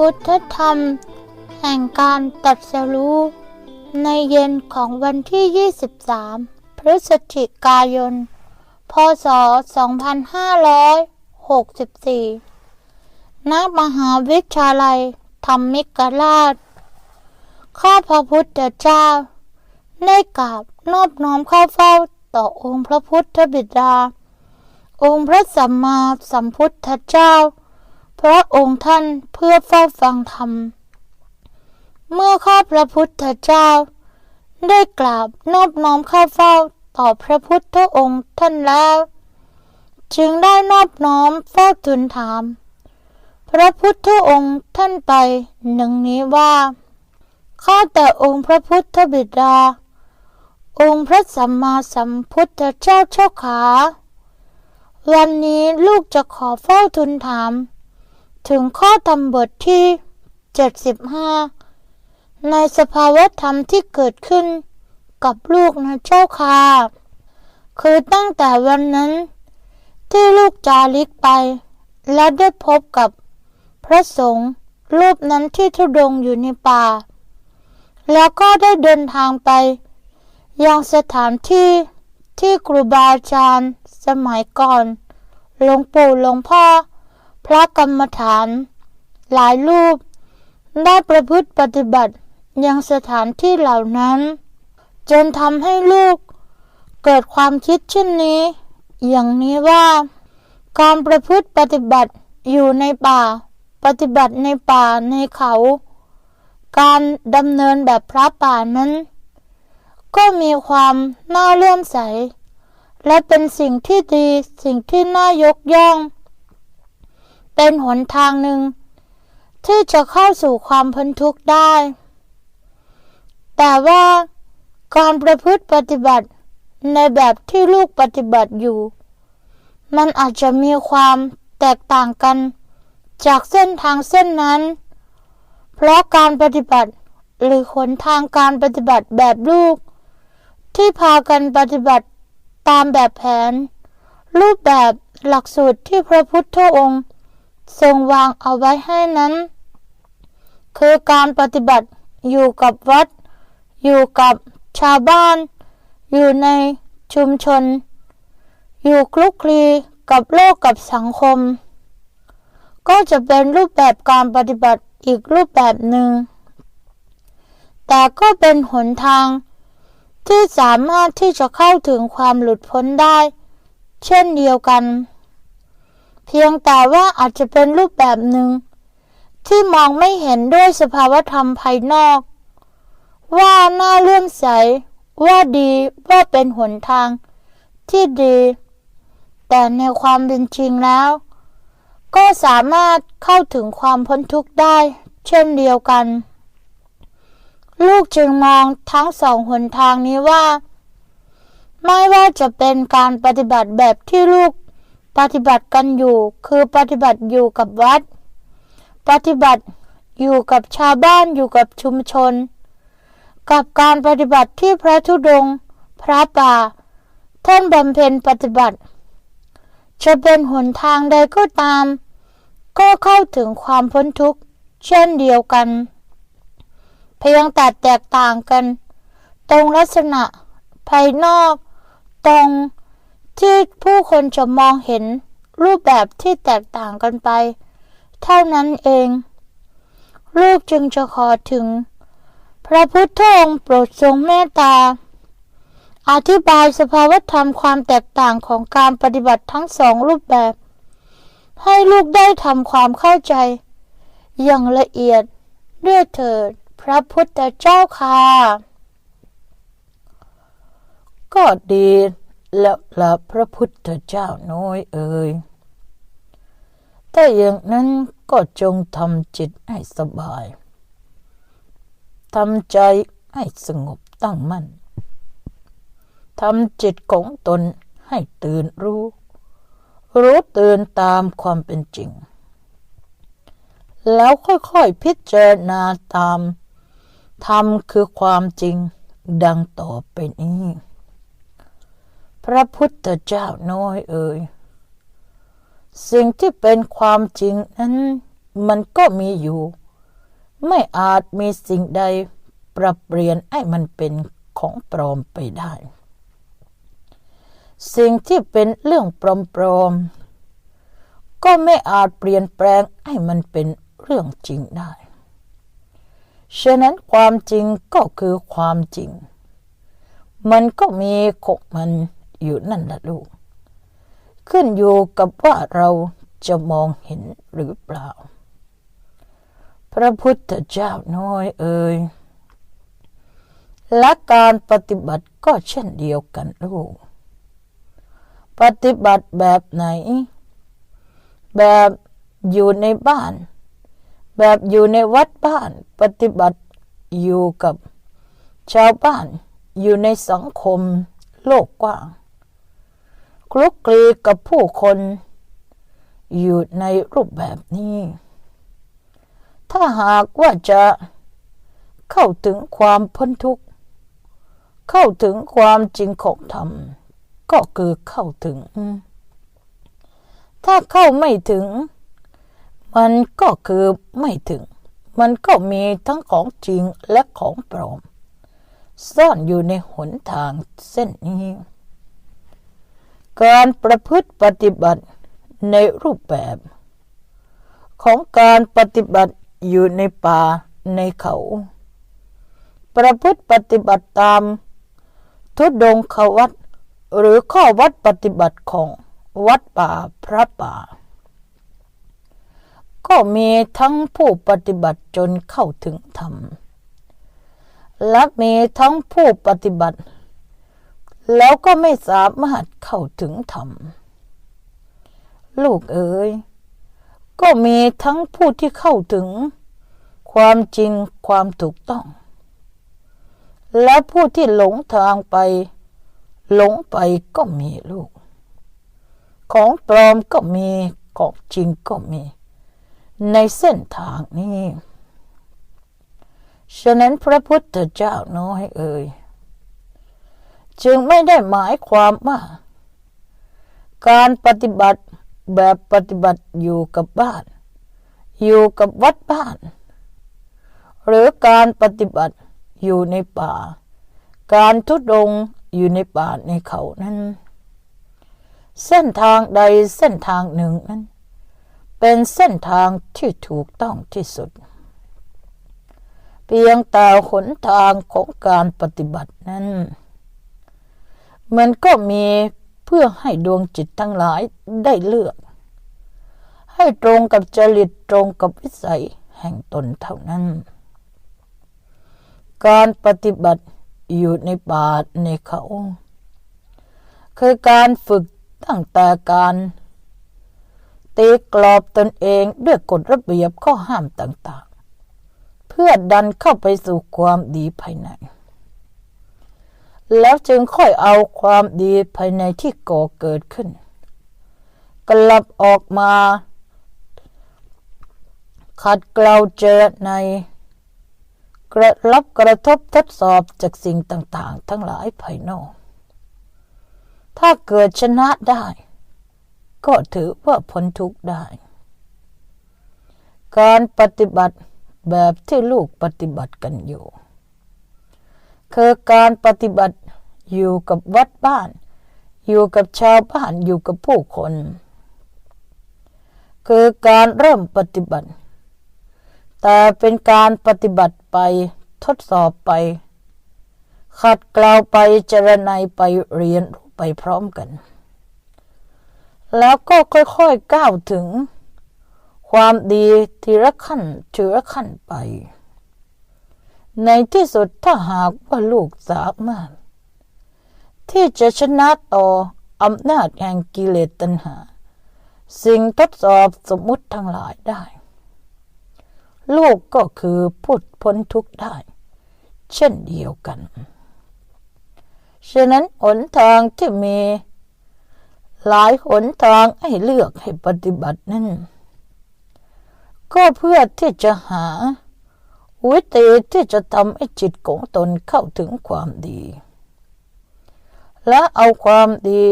พุทธธรรม แห่งการตัดสรู้ ในเย็นของวันที่ 23 พฤศจิกายน พศ 2564 ณ มหาวิทยาลัยธรรมิกราช ข้าพระพุทธเจ้า ได้กราบนอบน้อมเข้าเฝ้าต่อองค์พระพุทธบิดา องค์พระสัมมาสัมพุทธเจ้า ระองค์ท่านเพื่อเฝ้าฟังธรรม เมื่อข้าพระพุทธเจ้า ได้กราบนอบน้อมเข้าเฝ้าต่อพระพุทธองค์ท่านแล้ว จึงได้นอบน้อมเฝ้าทูลถาม พระพุทธองค์ท่านไปหนึ่งนี้ว่าข้าแต่องค์พระพุทธบิดา องค์พระสัมมาสัมพุทธเจ้าเจ้าขา วันนี้ลูกจะขอเฝ้าทูลถาม ถึงข้อธรรมบทที่ 75 ในสภาวะธรรมที่เกิดขึ้นกับลูกนะเจ้าค่ะคือตั้งแต่วันนั้น ที่ลูกจาริกไป และได้พบกับพระสงฆ์รูปนั้นที่ทุดงอยู่ในป่า แล้วก็ได้เดินทางไป ยังสถานที่ที่ครูบาอาจารย์สมัยก่อนหลวงปู่หลวงพ่อ พระกรรมฐาน หลายรูป ได้ประพฤติปฏิบัติยังสถานที่เหล่านั้น จนทำให้ลูก เกิดความคิดเช่นนี้ อย่างนี้ว่า การประพฤติปฏิบัติอยู่ในป่า ปฏิบัติในป่าในเขา การดำเนินแบบพระป่านั้น ก็มีความน่าเลื่อมใส และเป็นสิ่งที่ดีสิ่งที่น่ายกย่อง เป็นหนทางหนึ่ง ที่จะเข้าสู่ความพ้นทุกข์ได้ แต่ว่าการประพฤติปฏิบัติในแบบที่ลูกปฏิบัติอยู่ มันอาจจะมีความแตกต่างกัน จากเส้นทางเส้นนั้น เพราะการปฏิบัติหรือหนทางการปฏิบัติแบบลูก ที่พากันปฏิบัติตามแบบแผน รูปแบบหลักสูตรที่พระพุทธองค์ ทรงวางเอาไว้ให้นั้น คือการปฏิบัติอยู่กับวัด อยู่กับชาวบ้าน อยู่ในชุมชน อยู่คลุกคลีกับโลกกับสังคม ก็จะเป็นรูปแบบการปฏิบัติอีกรูปแบบหนึ่ง แต่ก็เป็นหนทาง ที่สามารถที่จะเข้าถึงความหลุดพ้นได้ เช่นเดียวกัน เพียงแต่ว่าอาจจะเป็นรูปแบบหนึ่ง ที่มองไม่เห็นด้วยสภาวธรรมภายนอก ว่าน่าเลื่อมใส ว่าดีว่าเป็นหนทาง ที่ดี แต่ในความเป็นจริงแล้ว ก็สามารถเข้าถึงความพ้นทุกข์ได้ เช่นเดียวกัน ลูกจึงมองทั้งสองหนทางนี้ว่า ไม่ว่าจะเป็นการปฏิบัติแบบที่ลูก ปฏิบัติกันอยู่ คือปฏิบัติอยู่กับวัด ปฏิบัติอยู่กับชาวบ้านอยู่กับชุมชน กับการปฏิบัติที่พระธุดงค์พระป่า ท่านบำเพ็ญปฏิบัติ จะเป็นหนทางใดก็ตาม ก็เข้าถึงความพ้นทุกข์ เช่นเดียวกัน เพียงแต่แตกต่างกัน ตรงลักษณะภายนอก ตรง ที่ผู้คนจะมองเห็นรูปแบบที่แตกต่างกันไป เท่านั้นเอง ลูกจึงจะขอถึง พระพุทธองค์โปรดทรงเมตตา อธิบายสภาวธรรมความแตกต่างของการปฏิบัติทั้งสองรูปแบบ ให้ลูกได้ทำความเข้าใจ อย่างละเอียดด้วยเถิดพระพุทธเจ้าค่ะ ก็ดี แล้วละพระพุทธเจ้าน้อยเอ่ยถ้าอย่างนั้นก็จงทำจิตให้สบายทำใจให้สงบตั้งมั่นทำจิตของตนให้ตื่นรู้ รู้ตื่นตามความเป็นจริง แล้วค่อยๆพิจารณาตามธรรมคือความจริงดังต่อไปนี้ พระพุทธเจ้าน้อยเอ่ยสิ่งที่เป็นความจริงนั้น มันก็มีอยู่ ไม่อาจมีสิ่งใดปรับเปลี่ยนให้มันเป็นของปลอมไปได้ สิ่งที่เป็นเรื่องปลอมๆก็ไม่อาจเปลี่ยนแปลงให้มันเป็นเรื่องจริงได้ ฉะนั้นความจริงก็คือความจริง มันก็มีของมัน อยู่นั่นแหละลูก ขึ้นอยู่กับว่าเราจะมองเห็นหรือเปล่า พระพุทธเจ้าน้อยเอ่ยและการปฏิบัติก็เช่นเดียวกันลูก ปฏิบัติแบบไหน แบบอยู่ในบ้าน แบบอยู่ในวัดบ้าน ปฏิบัติอยู่กับชาวบ้าน อยู่ในสังคมโลกกว้าง คลุกคลีกับผู้คน อยู่ในรูปแบบนี้ ถ้าหากว่าจะเข้าถึงความพ้นทุกข์ เข้าถึงความจริงของธรรม ก็คือเข้าถึง ถ้าเข้าไม่ถึง มันก็คือไม่ถึง มันก็มีทั้งของจริงและของปลอม ซ่อนอยู่ในหนทางเส้นนี้ การประพฤติปฏิบัติในรูปแบบ ของการปฏิบัติอยู่ในป่าในเขา ประพฤติปฏิบัติตาม ทุดงขวัดหรือข้อวัดปฏิบัติของวัดป่าพระป่า ก็มีทั้งผู้ปฏิบัติจนเข้าถึงธรรม และมีทั้งผู้ปฏิบัติ แล้วก็ไม่สามารถเข้าถึงธรรม ลูกเอ๋ย ก็มีทั้งผู้ที่เข้าถึง ความจริงความถูกต้อง และผู้ที่หลงทางไป หลงไปก็มีลูก ของปลอมก็มี ของจริงก็มี ในเส้นทางนี้ ฉะนั้นพระพุทธเจ้าน้อยเอ่ย จึงไม่ได้หมายความว่า การปฏิบัติแบบปฏิบัติอยู่กับบ้าน อยู่กับวัดบ้าน หรือการปฏิบัติอยู่ในป่า การทุดงอยู่ในป่าในเขานั้น เส้นทางใดเส้นทางหนึ่งนั้น เป็นเส้นทางที่ถูกต้องที่สุด เพียงแต่หนทางของการปฏิบัตินั้น มันก็มีเพื่อให้ดวงจิตทั้งหลายได้เลือก ให้ตรงกับจริตตรงกับวิสัยแห่งตนเท่านั้น การปฏิบัติอยู่ในป่าในเขาคือการฝึกตั้งแต่การตีกรอบตนเองด้วยกฎระเบียบข้อห้ามต่างๆ เพื่อดันเข้าไปสู่ความดีภายใน แล้วจึงค่อยเอาความดีภายในที่ก่อเกิดขึ้น กลับออกมาขัดเกลาเจอใน กระรับกระทบทดสอบจากสิ่งต่าง ๆ ทั้งหลายภายนอก ถ้าเกิดชนะได้ ก็ถือว่าพ้นทุกข์ได้ การปฏิบัติแบบที่ลูกปฏิบัติกันอยู่ คือการปฏิบัติอยู่กับวัดบ้าน อยู่กับชาวบ้านอยู่กับผู้คน คือการเริ่มปฏิบัติ แต่เป็นการปฏิบัติไปทดสอบไป ขัดเกลาไปเจรไนไปเรียนรู้ไปพร้อมกัน แล้วก็ค่อยๆก้าวถึง ความดีทีละขั้นทีละขั้นไป ในที่สุดถ้าหากว่าลูกสามารถ ที่จะชนะต่ออำนาจแห่งกิเลสตัณหา สิ่งทดสอบสมมุติทั้งหลายได้ ลูกก็คือพุทพ้นทุกได้ เช่นเดียวกัน ฉะนั้นหนทางที่มี หลายหนทางให้เลือกให้ปฏิบัตินั้นก็เพื่อที่จะหา วิธีที่จะทำให้จิตของตนเข้าถึงความดี และเอาความดี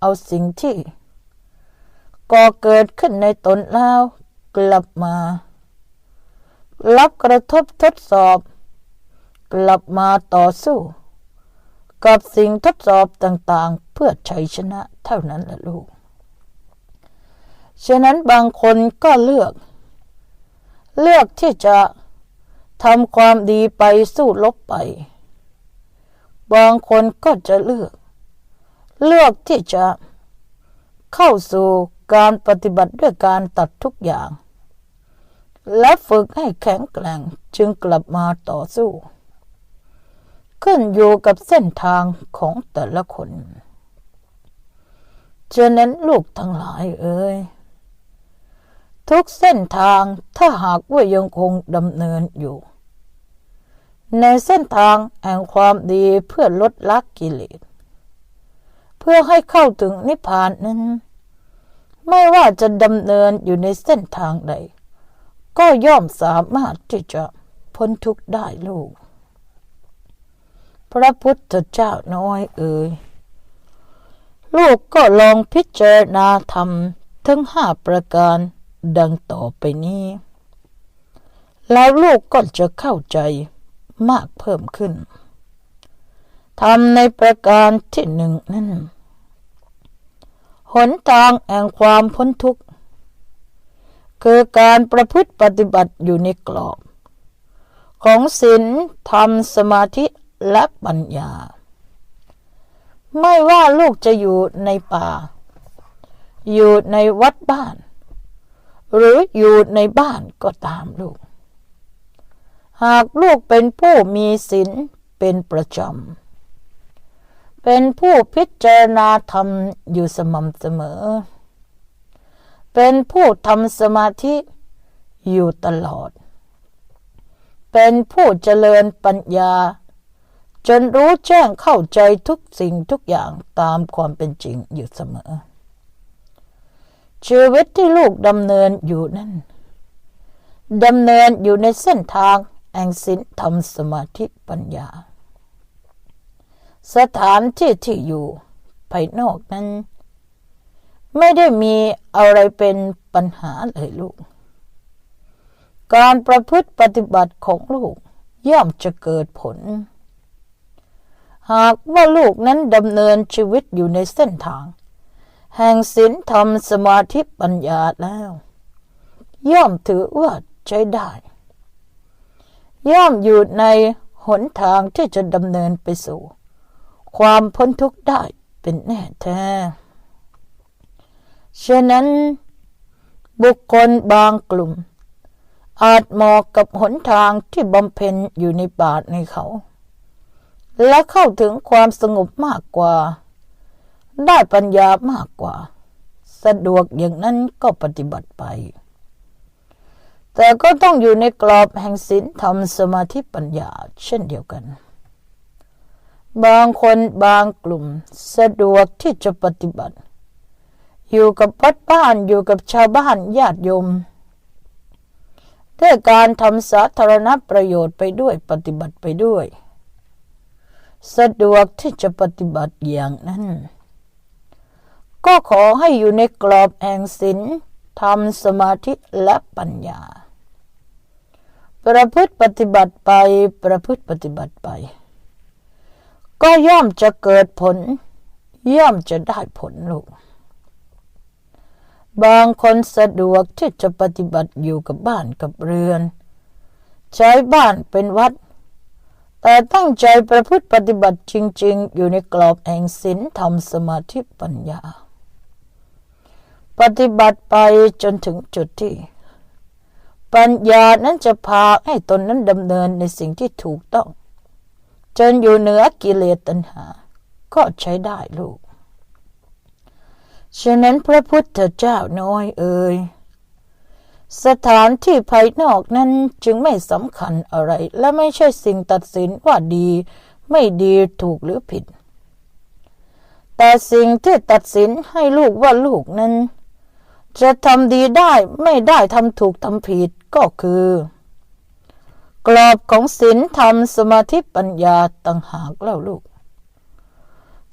เอาสิ่งที่ก่อเกิดขึ้นในตนแล้วกลับมา รับกระทบทดสอบ กลับมาต่อสู้ กับสิ่งทดสอบต่างๆ เพื่อชัยชนะเท่านั้นละลูก ฉะนั้นบางคนก็เลือก เลือกที่จะ ทำความดีไปสู้ลบไป บางคนก็จะเลือก เลือกที่จะเข้าสู่การปฏิบัติด้วยการตัดทุกอย่าง และฝึกให้แข็งแกร่งจึงกลับมาต่อสู้ ขึ้นอยู่กับเส้นทางของแต่ละคนฉะนั้นลูกทั้งหลายเอ่ยทุกเส้นทางถ้าหากว่ายังคงดำเนินอยู่ ในเส้นทางแห่งความดีเพื่อลดละกิเลส เพื่อให้เข้าถึงนิพพานนั้น ไม่ว่าจะดำเนินอยู่ในเส้นทางใด ก็ย่อมสามารถที่จะพ้นทุกข์ได้ลูก พระพุทธเจ้าน้อยเอ่ยลูกก็ลองพิจารณาธรรมทั้งห้าประการดังต่อไปนี้ แล้วลูกก็จะเข้าใจ มากเพิ่มขึ้นทำในประการที่หนึ่งนั้นหนทางแห่งความพ้นทุกข์ คือการประพฤติปฏิบัติอยู่ในกรอบ ของศีลธรรมสมาธิและปัญญา ไม่ว่าลูกจะอยู่ในป่า อยู่ในวัดบ้าน หรืออยู่ในบ้านก็ตามลูก หากลูกเป็นผู้มีศีลเป็นประจำ เป็นผู้พิจารณาธรรมอยู่สม่ำเสมอ เป็นผู้ทำสมาธิอยู่ตลอด เป็นผู้เจริญปัญญา จนรู้แจ้งเข้าใจทุกสิ่งทุกอย่างตามความเป็นจริงอยู่เสมอ ชีวิตที่ลูกดำเนินอยู่นั้นดำเนินอยู่ในเส้นทาง แห่งศีลธรรมสมาธิปัญญา สถานที่ที่อยู่ภายนอกนั้น ไม่ได้มีอะไรเป็นปัญหาเลยลูก การประพฤติปฏิบัติของลูกย่อมจะเกิดผล หากว่าลูกนั้นดำเนินชีวิตอยู่ในเส้นทาง แห่งศีลธรรมสมาธิปัญญาแล้ว ย่อมถือว่าใช้ได้ ย่อมอยู่ในหนทางที่จะดำเนินไปสู่ ความพ้นทุกข์ได้เป็นแน่แท้ ฉะนั้น บุคคลบางกลุ่ม อาจเหมาะกับหนทางที่บำเพ็ญอยู่ในป่าในเขา และเข้าถึงความสงบมากกว่า ได้ปัญญามากกว่า สะดวกอย่างนั้นก็ปฏิบัติไป แต่ก็ต้องอยู่ในกรอบแห่งศีลธรรมสมาธิปัญญา เช่นเดียวกัน บางคนบางกลุ่มสะดวกที่จะปฏิบัติ อยู่กับวัดบ้านอยู่กับชาวบ้านญาติโยมด้วยการทำสาธารณประโยชน์ไปด้วยปฏิบัติไปด้วย สะดวกที่จะปฏิบัติอย่างนั้น ก็ขอให้อยู่ในกรอบแห่งศีลธรรมสมาธิและปัญญา ประพฤติปฏิบัติไป ประพฤติปฏิบัติไป ก็ย่อมจะเกิดผล ย่อมจะได้ผลลูก บางคนสะดวกที่จะปฏิบัติอยู่กับบ้านกับเรือน ใช้บ้านเป็นวัด แต่ตั้งใจประพฤติปฏิบัติจริง ๆ อยู่ในกรอบแห่งศีลธรรมสมาธิปัญญา ปฏิบัติไปจนถึงจุดที่ ปัญญานั้นจะพาให้ตนนั้นดำเนินในสิ่งที่ถูกต้อง จนอยู่เหนือกิเลสตัณหา ก็ใช้ได้ลูก ฉะนั้นพระพุทธเจ้าน้อยเอ่ยสถานที่ภายนอกนั้นจึงไม่สำคัญอะไร และไม่ใช่สิ่งตัดสินว่าดี ไม่ดีถูกหรือผิด แต่สิ่งที่ตัดสินให้ลูกว่าลูกนั้น จะทำดีได้ไม่ได้ทำถูกทำผิด ก็คือ กรอบของศีลธรรมสมาธิปัญญาต่างหากเล่าลูก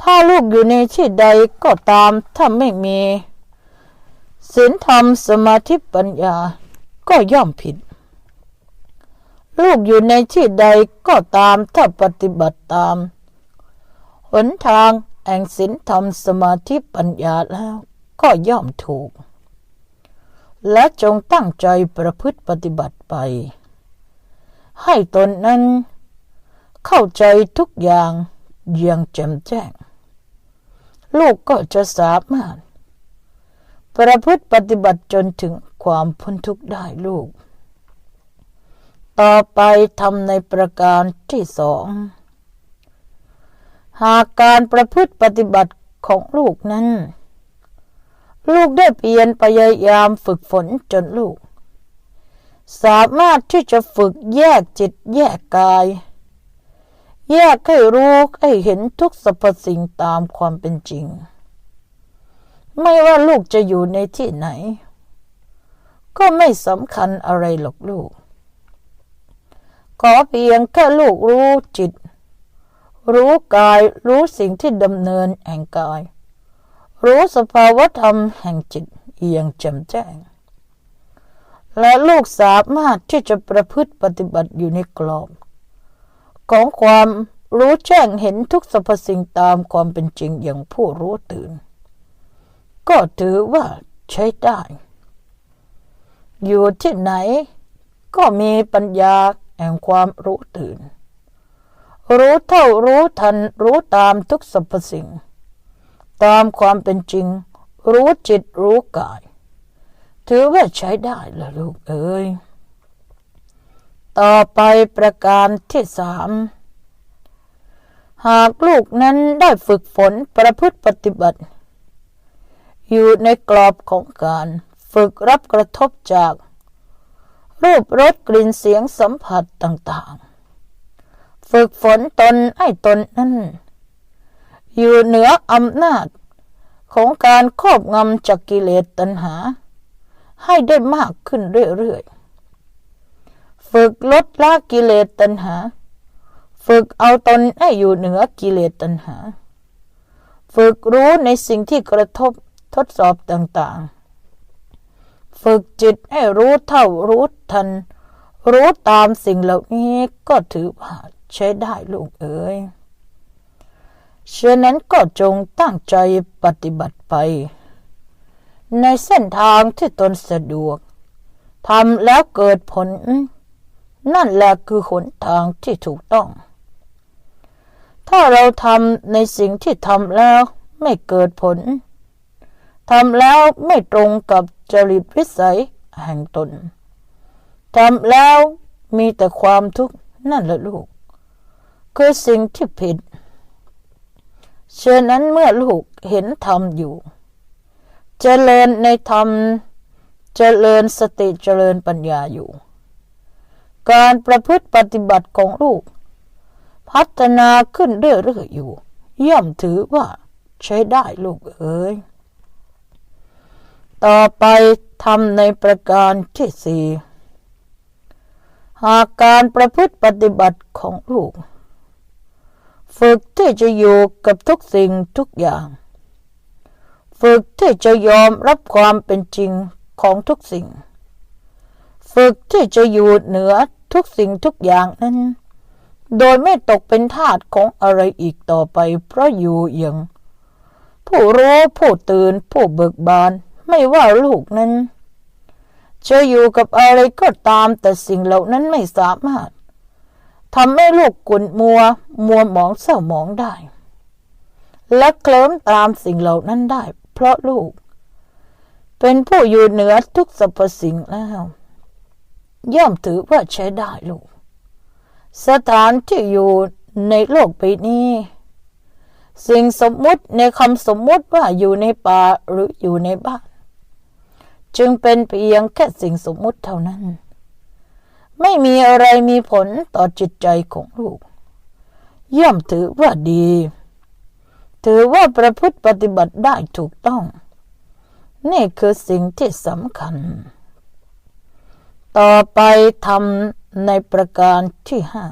ถ้าลูกอยู่ในที่ใดก็ตามถ้าไม่มีศีลธรรมสมาธิปัญญาก็ย่อมผิด ลูกอยู่ในที่ใดก็ตามถ้าปฏิบัติตาม หนทางแห่งศีลธรรมสมาธิปัญญาแล้วก็ย่อมถูก และจงตั้งใจประพฤติปฏิบัติไป ให้ตนนั้น เข้าใจทุกอย่างอย่างแจ่มแจ้ง ลูกก็จะสามารถ ประพฤติปฏิบัติจนถึงความพ้นทุกข์ได้ลูก ต่อไปทำในประการที่สอง หากการประพฤติปฏิบัติของลูกนั้น ลูกได้เพียรพยายามฝึกฝนจนลูก สามารถที่จะฝึกแยกจิตแยกกาย แยกให้รู้ให้เห็นทุกสรรพสิ่งตามความเป็นจริง ไม่ว่าลูกจะอยู่ในที่ไหน ก็ไม่สำคัญอะไรหรอกลูก ขอเพียงแค่ลูกรู้จิต รู้กายรู้สิ่งที่ดำเนินแห่งกาย รู้สภาวธรรมแห่งจิตอย่างแจ่มแจ้ง และลูกสามารถที่จะประพฤติปฏิบัติอยู่ในกรอบ ของความรู้แจ้งเห็นทุกสรรพสิ่งตามความเป็นจริงอย่างผู้รู้ตื่น ก็ถือว่าใช้ได้ อยู่ที่ไหนก็มีปัญญาแห่งความรู้ตื่น รู้เท่ารู้ทันรู้ตามทุกสรรพสิ่ง ตามความเป็นจริง รู้จิตรู้กาย ถือว่าใช้ได้ละลูกเอ้ยต่อไปประการที่สามหากลูกนั้นได้ฝึกฝนประพฤติปฏิบัติ อยู่ในกรอบของการฝึกรับกระทบจาก รูปรสกลิ่นเสียงสัมผัสต่างๆ ฝึกฝนตนให้ตนนั้น อยู่เหนืออำนาจ ของการครอบงำจากกิเลสตัณหา ให้ได้มากขึ้นเรื่อยๆ ฝึกลดละกิเลสตัณหา ฝึกเอาตนให้อยู่เหนือกิเลสตัณหา ฝึกรู้ในสิ่งที่กระทบทดสอบต่างๆ ฝึกจิตให้รู้เท่ารู้ทัน รู้ตามสิ่งเหล่านี้ก็ถือว่าใช้ได้ลูกเอ๋ย ฉะนั้นก็จงตั้งใจปฏิบัติไป ในเส้นทางที่ตนสะดวกทำแล้วเกิดผล นั่นแหละคือหนทางที่ถูกต้อง ถ้าเราทำในสิ่งที่ทำแล้วไม่เกิดผลทำแล้วไม่ตรงกับจริตวิสัยแห่งตนทำแล้วมีแต่ความทุกข์นั่นแหละลูก คือสิ่งที่ผิด เช่นนั้นเมื่อลูกเห็นธรรมอยู่ เจริญในธรรม เจริญสติเจริญปัญญาอยู่ การประพฤติปฏิบัติของลูก พัฒนาขึ้นเรื่อยๆอยู่ ย่อมถือว่าใช้ได้ลูกเอ๋ยต่อไปทำในประการที่สี่หากการประพฤติปฏิบัติของลูก ฝึกที่จะอยู่กับทุกสิ่งทุกอย่าง ฝึกที่จะยอมรับความเป็นจริงของทุกสิ่ง ฝึกที่จะอยู่เหนือทุกสิ่งทุกอย่างนั้น โดยไม่ตกเป็นทาสของอะไรอีกต่อไป เพราะอยู่อย่าง ผู้รู้ผู้ตื่นผู้เบิกบานไม่ว่าลูกนั้นจะอยู่กับอะไรก็ตามแต่สิ่งเหล่านั้นไม่สามารถ ทำให้ลูกกุนมัว มัวหมองเศร้าหมองได้ และเคลิ้มตามสิ่งเหล่านั้นได้ เพราะลูก เป็นผู้อยู่เหนือทุกสรรพสิ่งแล้ว ย่อมถือว่าใช้ได้ลูก สถานที่อยู่ในโลกใบนี้ สิ่งสมมุติในคำสมมุติว่าอยู่ในป่าหรืออยู่ในบ้าน จึงเป็นเพียงแค่สิ่งสมมุติเท่านั้น ไม่มีอะไรมีผลต่อจิตใจของลูก ย่อมถือว่าดี ถือว่าประพฤติปฏิบัติได้ถูกต้อง นี่คือสิ่งที่สำคัญ ต่อไปทำในประการที่ห้า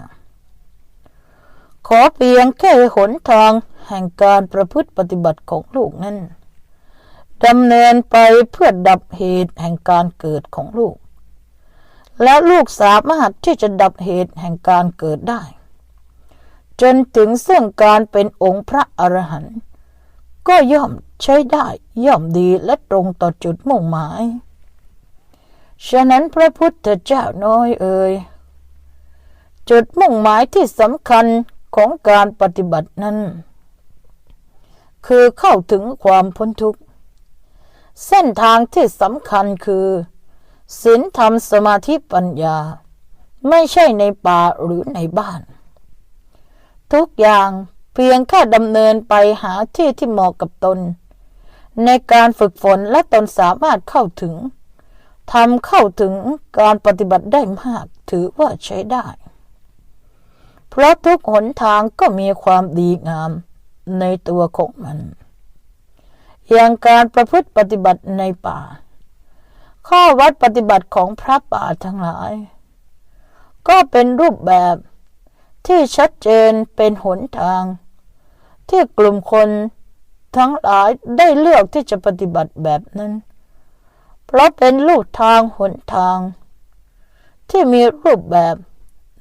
ขอเพียงแค่หนทางแห่งการประพฤติปฏิบัติของลูกนั้นดำเนินไปเพื่อดับเหตุแห่งการเกิดของลูก และลูกสามารถที่จะดับเหตุแห่งการเกิดได้ จนถึงซึ่งการเป็นองค์พระอรหันต์ก็ย่อมใช้ได้ย่อมดีและตรงต่อจุดมุ่งหมาย ฉะนั้นพระพุทธเจ้าน้อยเอ่ยจุดมุ่งหมายที่สำคัญของการปฏิบัตินั้น คือเข้าถึงความพ้นทุกข์ เส้นทางที่สำคัญคือ ศีลธรรมสมาธิปัญญา ไม่ใช่ในป่าหรือในบ้าน ทุกอย่างเพียงแค่ดำเนินไปหาที่ที่เหมาะกับตน ในการฝึกฝนและตนสามารถเข้าถึงทำเข้าถึงการปฏิบัติได้มากถือว่าใช้ได้ เพราะทุกหนทางก็มีความดีงามในตัวของมัน อย่างการประพฤติปฏิบัติในป่า ข้อวัดปฏิบัติของพระป่าทั้งหลาย ก็เป็นรูปแบบที่ชัดเจนเป็นหนทาง ที่กลุ่มคนทั้งหลายได้เลือกที่จะปฏิบัติแบบนั้น เพราะเป็นลูกทางหนทาง ที่มีรูปแบบ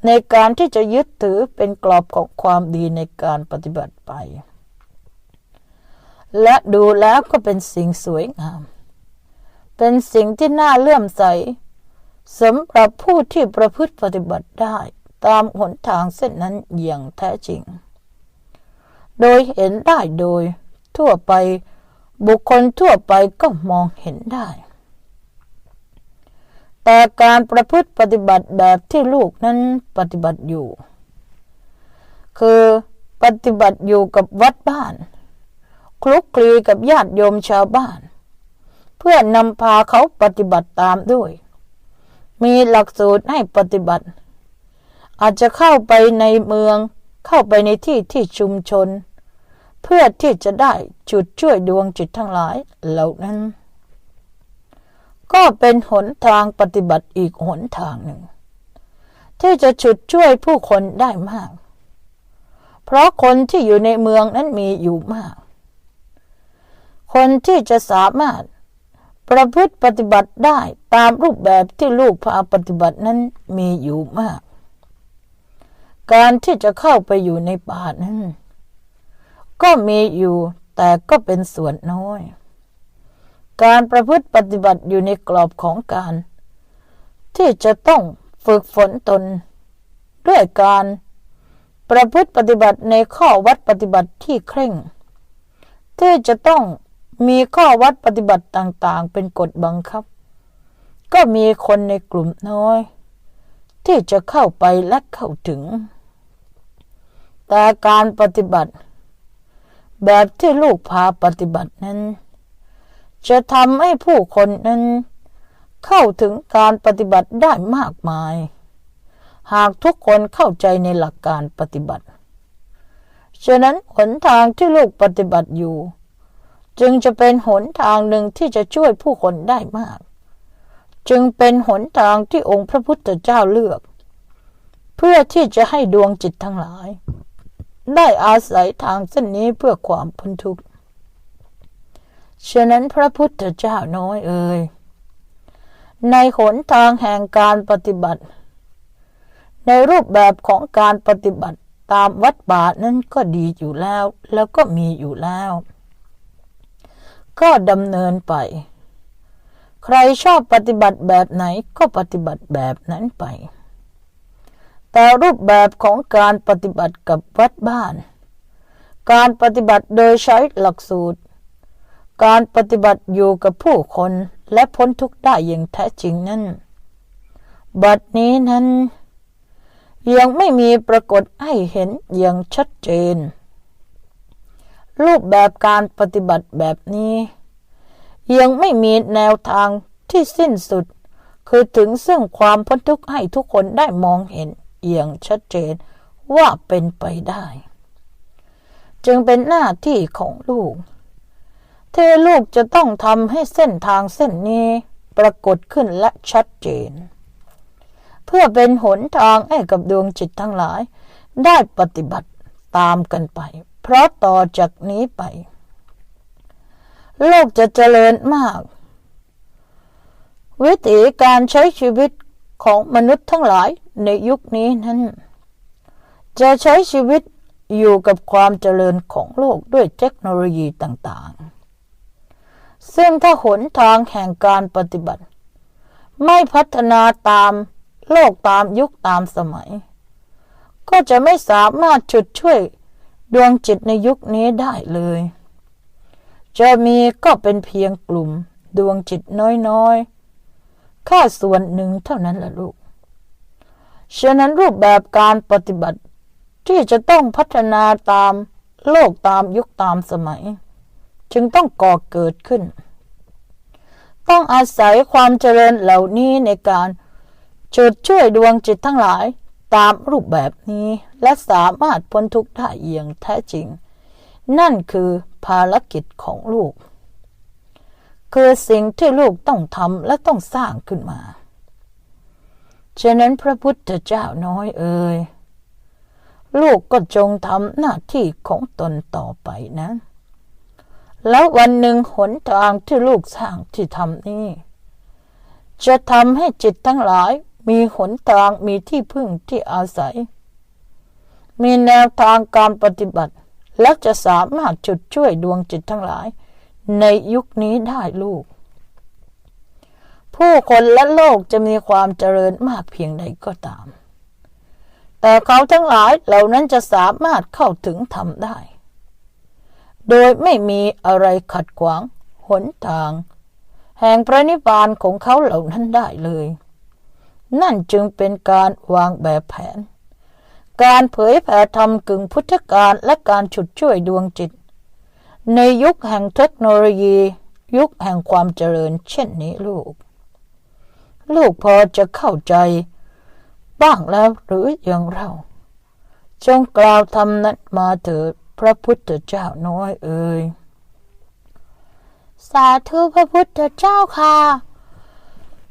ในการที่จะยึดถือเป็นกรอบของความดีในการปฏิบัติไป และดูแล้วก็เป็นสิ่งสวยงาม เป็นสิ่งที่น่าเลื่อมใสสำหรับผู้ที่ประพฤติปฏิบัติได้ตามหนทางเส้นนั้นอย่างแท้จริง โดยเห็นได้โดย ทั่วไปบุคคลทั่วไปก็มองเห็นได้ แต่การประพฤติปฏิบัติแบบที่ลูกนั้นปฏิบัติอยู่ คือปฏิบัติอยู่กับวัดบ้าน คลุกคลีกับญาติโยมชาวบ้าน เพื่อนำพาเขาปฏิบัติตามด้วย มีหลักสูตรให้ปฏิบัติ อาจจะเข้าไปในเมือง เข้าไปในที่ที่ชุมชน เพื่อที่จะได้จุดช่วยดวงจิตทั้งหลายเหล่านั้น ก็เป็นหนทางปฏิบัติอีกหนทางหนึ่ง ที่จะฉุดช่วยผู้คนได้มาก เพราะคนที่อยู่ในเมืองนั้นมีอยู่มาก คนที่จะสามารถ ประพฤติปฏิบัติได้ตามรูปแบบที่ลูกพาปฏิบัตินั้นมีอยู่มาก การที่จะเข้าไปอยู่ในป่านั้น ก็มีอยู่แต่ก็เป็นส่วนน้อย การประพฤติปฏิบัติอยู่ในกรอบของการ ที่จะต้องฝึกฝนตน ด้วยการประพฤติปฏิบัติในข้อวัดปฏิบัติที่เคร่ง ที่จะต้อง มีข้อวัดปฏิบัติต่างๆ เป็นกฎบังคับ ก็มีคนในกลุ่มน้อย ที่จะเข้าไปและเข้าถึง แต่การปฏิบัติ แบบที่ลูกพาปฏิบัตินั้น จะทำให้ผู้คนนั้น เข้าถึงการปฏิบัติได้มากมาย หากทุกคนเข้าใจในหลักการปฏิบัติ ฉะนั้นหนทางที่ลูกปฏิบัติอยู่ จึงจะเป็นหนทางหนึ่งที่จะช่วยผู้คนได้มาก จึงเป็นหนทางที่องค์พระพุทธเจ้าเลือก เพื่อที่จะให้ดวงจิตทั้งหลาย ได้อาศัยทางเส้นนี้เพื่อความพ้นทุกข์ฉะนั้นพระพุทธเจ้าน้อยเอ่ยในหนทางแห่งการปฏิบัติ ในรูปแบบของการปฏิบัติตามวัดป่านั้นก็ดีอยู่แล้ว แล้วก็มีอยู่แล้ว ก็ดำเนินไป ใครชอบปฏิบัติแบบไหนก็ปฏิบัติแบบนั้นไป แต่รูปแบบของการปฏิบัติกับวัดบ้าน การปฏิบัติโดยใช้หลักสูตร การปฏิบัติอยู่กับผู้คนและพ้นทุกข์ได้อย่างแท้จริงนั้น บัดนี้นั้น ยังไม่มีปรากฏให้เห็นอย่างชัดเจน รูปแบบการปฏิบัติแบบนี้ ยังไม่มีแนวทางที่สิ้นสุด คือถึงซึ่งความพ้นทุกข์ให้ทุกคนได้มองเห็นอย่างชัดเจนว่าเป็นไปได้ จึงเป็นหน้าที่ของลูกที่ลูกจะต้องทำให้เส้นทางเส้นนี้ปรากฏขึ้นและชัดเจน เพื่อเป็นหนทางให้กับดวงจิตทั้งหลาย ได้ปฏิบัติตามกันไป เพราะต่อจากนี้ไป โลกจะเจริญมาก วิถีการใช้ชีวิตของมนุษย์ทั้งหลายในยุคนี้นั้น จะใช้ชีวิตอยู่กับความเจริญของโลกด้วยเทคโนโลยีต่างๆ ซึ่งถ้าหนทางแห่งการปฏิบัติ ไม่พัฒนาตามโลกตามยุคตามสมัย ก็จะไม่สามารถฉุดช่วย ดวงจิตในยุคนี้ได้เลย จะมีก็เป็นเพียงกลุ่ม ดวงจิตน้อยๆแค่ส่วนหนึ่งเท่านั้นแหละลูก ฉะนั้นรูปแบบการปฏิบัติที่จะต้องพัฒนาตามโลกตามยุคตามสมัย จึงต้องก่อเกิดขึ้น ต้องอาศัยความเจริญเหล่านี้ในการจุดช่วยดวงจิตทั้งหลาย ตามรูปแบบนี้ และสามารถพ้นทุกข์ได้อย่างแท้จริง นั่นคือภารกิจของลูก คือสิ่งที่ลูกต้องทำและต้องสร้างขึ้นมา ฉะนั้นพระพุทธเจ้าน้อยเอ่ยลูกก็จงทำหน้าที่ของตนต่อไปนะ แล้ววันหนึ่งหนทางที่ลูกสร้างที่ทำนี้ จะทำให้จิตทั้งหลาย มีหนทางมีที่พึ่งที่อาศัย มีแนวทางการปฏิบัติ และจะสามารถจุดช่วยดวงจิตทั้งหลาย ในยุคนี้ได้ลูก ผู้คนและโลกจะมีความเจริญมากเพียงใดก็ตาม แต่เขาทั้งหลายเหล่านั้นจะสามารถเข้าถึงธรรมได้ โดยไม่มีอะไรขัดขวางหนทาง แห่งพระนิพพานของเขาเหล่านั้นได้เลย นั่นจึงเป็นการวางแบบแผน การเผยแผ่ธรรมกึ่งพุทธกาลและการฉุดช่วยดวงจิต ในยุคแห่งเทคโนโลยี ยุคแห่งความเจริญเช่นนี้ลูก ลูกพอจะเข้าใจ บ้างแล้วหรืออย่างเราจงกล่าวธรรมนั้นมาเถิดพระพุทธเจ้าน้อยเอ่ยสาธุพระพุทธเจ้าค่ะ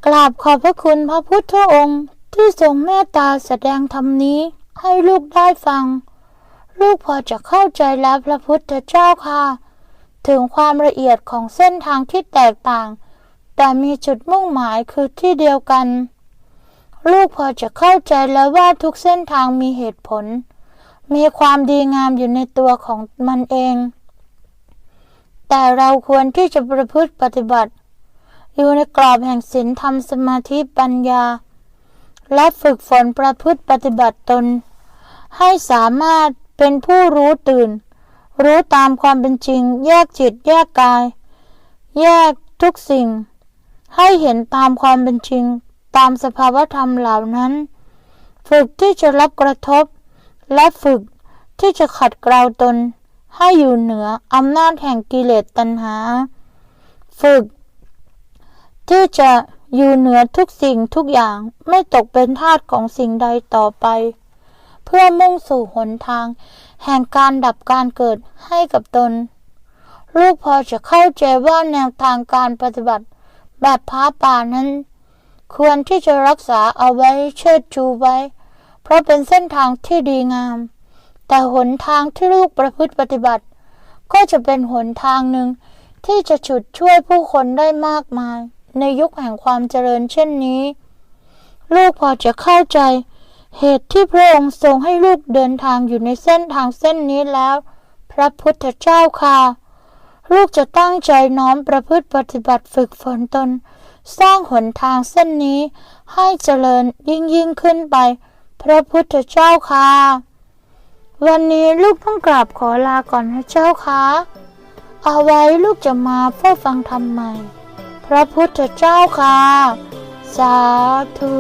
กราบขอบพระคุณพระพุทธองค์ที่ทรงเมตตาแสดงธรรมนี้ให้ลูกได้ฟัง ลูกพอจะเข้าใจแล้วพระพุทธเจ้าค่ะ ถึงความละเอียดของเส้นทางที่แตกต่าง แต่มีจุดมุ่งหมายคือที่เดียวกัน ลูกพอจะเข้าใจแล้วว่าทุกเส้นทางมีเหตุผล มีความดีงามอยู่ในตัวของมันเอง แต่เราควรที่จะประพฤติปฏิบัติ อยู่ในกรอบแห่งศีลธรรมสมาธิปัญญา และฝึกฝนประพฤติปฏิบัติตน ให้สามารถเป็นผู้รู้ตื่น รู้ตามความเป็นจริง แยกจิตแยกกาย แยกทุกสิ่ง ให้เห็นตามความเป็นจริง ตามสภาวธรรมเหล่านั้น ฝึกที่จะรับกระทบ และฝึกที่จะขัดเกลาตน ให้อยู่เหนืออำนาจแห่งกิเลสตัณหา ฝึก ที่จะอยู่เหนือทุกสิ่งทุกอย่างไม่ตกเป็นทาสของสิ่งใดต่อไป เพื่อมุ่งสู่หนทาง แห่งการดับการเกิดให้กับตน ลูกพอจะเข้าใจว่าแนวทางการปฏิบัติ แบบพาป่านั้น ควรที่จะรักษาเอาไว้เชิดชูไว้ เพราะเป็นเส้นทางที่ดีงาม แต่หนทางที่ลูกประพฤติปฏิบัติ ก็จะเป็นหนทางหนึ่งที่จะฉุดช่วยผู้คนได้มากมาย ในยุคแห่งความเจริญเช่นนี้ ลูกพอจะเข้าใจ เหตุที่พระองค์ทรงให้ลูกเดินทางอยู่ในเส้นทางเส้นนี้แล้ว พระพุทธเจ้าค่ะ ลูกจะตั้งใจน้อมประพฤติปฏิบัติฝึกฝนตน สร้างหนทางเส้นนี้ ให้เจริญยิ่งยิ่งขึ้นไป พระพุทธเจ้าค่ะวันนี้ลูกต้องกราบขอลาก่อนนะเจ้าคะ เอาไว้ลูกจะมาเฝ้าฟังธรรมใหม่ พระพุทธเจ้าค่ะ สาธุ